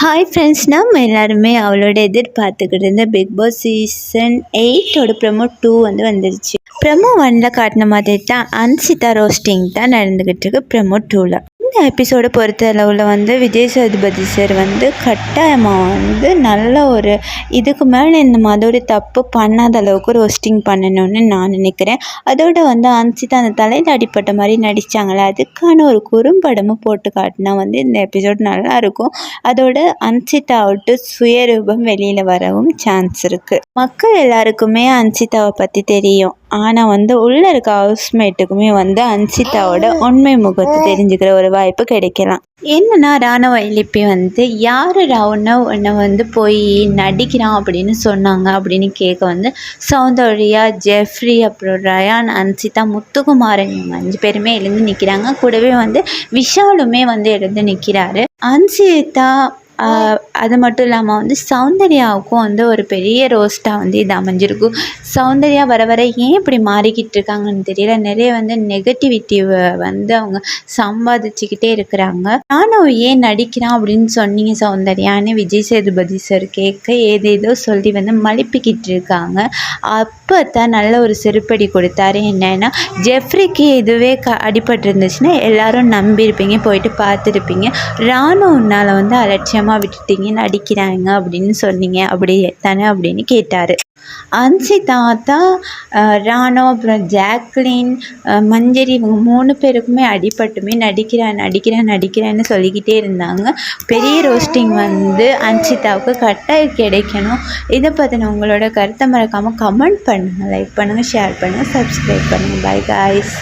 Hi friends நம்ம எல்லாருமே அவளோட எதிர்பார்த்துக்கிட்டு இருந்த பிக் பாஸ் சீசன் எயிட்டோட ப்ரமோ டூ வந்து வந்துருச்சு. ப்ரமோ ஒனில் காட்டின மாதிரி தான் அன்சிதா ரோஸ்டிங் தான் நடந்துக்கிட்டு இருக்கு ப்ரமோ டூவில் இந்த எபிசோடை பொறுத்த அளவில் வந்து விஜய் சேதுபதி சார் வந்து கட்டாயமாக வந்து நல்ல ஒரு இதுக்கு மேலே இந்த மாதிரி தப்பு பண்ணாத அளவுக்கு ரோஸ்டிங் பண்ணணும்னு நான் நினைக்கிறேன். அதோட வந்து அன்சிதா அந்த தலையில் அடிப்பட்ட மாதிரி நடித்தாங்களே அதுக்கான ஒரு குறும்படமும் போட்டு காட்டினா வந்து இந்த எபிசோட் நல்லாயிருக்கும் அதோட அன்சிதாவுட்டு சுயரூபம் வெளியில் வரவும் சான்ஸ் இருக்குது மக்கள் எல்லாருக்குமே அன்சிதாவை பற்றி தெரியும். ஆனால் வந்து உள்ளே இருக்க ஹவுஸ்மேட்டுக்குமே வந்து அன்சிதாவோட உண்மை முகத்தை தெரிஞ்சுக்கிற ஒரு வாய்ப்பு கிடைக்கலாம். என்னன்னா ராணுவ எழுப்பி வந்து யார் ராவண உன்னை வந்து போய் நடிக்கிறான் அப்படின்னு சொன்னாங்க அப்படின்னு கேட்க வந்து சௌந்தர்யா ஜெஃப்ரி அப்புறம் ரயான் அன்சிதா முத்துக்குமாரன் இவங்க அஞ்சு பேருமே எழுந்து நிற்கிறாங்க கூடவே வந்து விஷாலுமே வந்து எழுந்து நிற்கிறாரு அன்சிதா அது மட்டும் இல்லாமல் வந்து சௌந்தர்யாவுக்கும் வந்து ஒரு பெரிய ரோஸ்ட்டாக வந்து இது அமைஞ்சிருக்கும் சௌந்தர்யா வர வர ஏன் இப்படி மாறிக்கிட்டு இருக்காங்கன்னு தெரியல. நிறைய வந்து நெகட்டிவிட்டி வந்து அவங்க சம்பாதிச்சுக்கிட்டே இருக்கிறாங்க. நானும் ஏன் நடிக்கிறான் அப்படின்னு சொன்னீங்க சௌந்தர்யான்னு விஜய் சேதுபதி சார் கேட்க ஏதேதோ சொல்லி வந்து மழுப்பிக்கிட்டு இருக்காங்க. அப்போ தான் நல்ல ஒரு செருப்படி கொடுத்தாரு. என்னன்னா ஜெஃப்ரிக்கு இதுவே க அடிபட்டிருந்துச்சுன்னா எல்லாரும் நம்பியிருப்பீங்க போயிட்டு பார்த்துருப்பீங்க. ராணுவனால் வந்து அலட்சியமாக விட்டுட்டீங்க நடிக்கிறாங்க அப்படின்னு சொன்னீங்க அப்படி தானே அப்படின்னு கேட்டார். அன்சி தாத்தா ராணோ அப்புறம் ஜாக்லின் மஞ்சரி இவங்க மூணு பேருக்குமே அடிபட்டுமே நடிக்கிறேன் நடிக்கிறேன் நடிக்கிறேன்னு சொல்லிக்கிட்டே இருந்தாங்க. பெரிய ரோஸ்டிங் வந்து அன்சிதாவுக்கு கட்டாயம் கிடைக்கணும். இதை பற்றின உங்களோட கருத்தை மறக்காமல் கமெண்ட் பண்ணுங்கள் லைக் பண்ணுங்கள் ஷேர் பண்ணுங்கள் சப்ஸ்கிரைப் பண்ணுங்கள் பை காய்ஸ்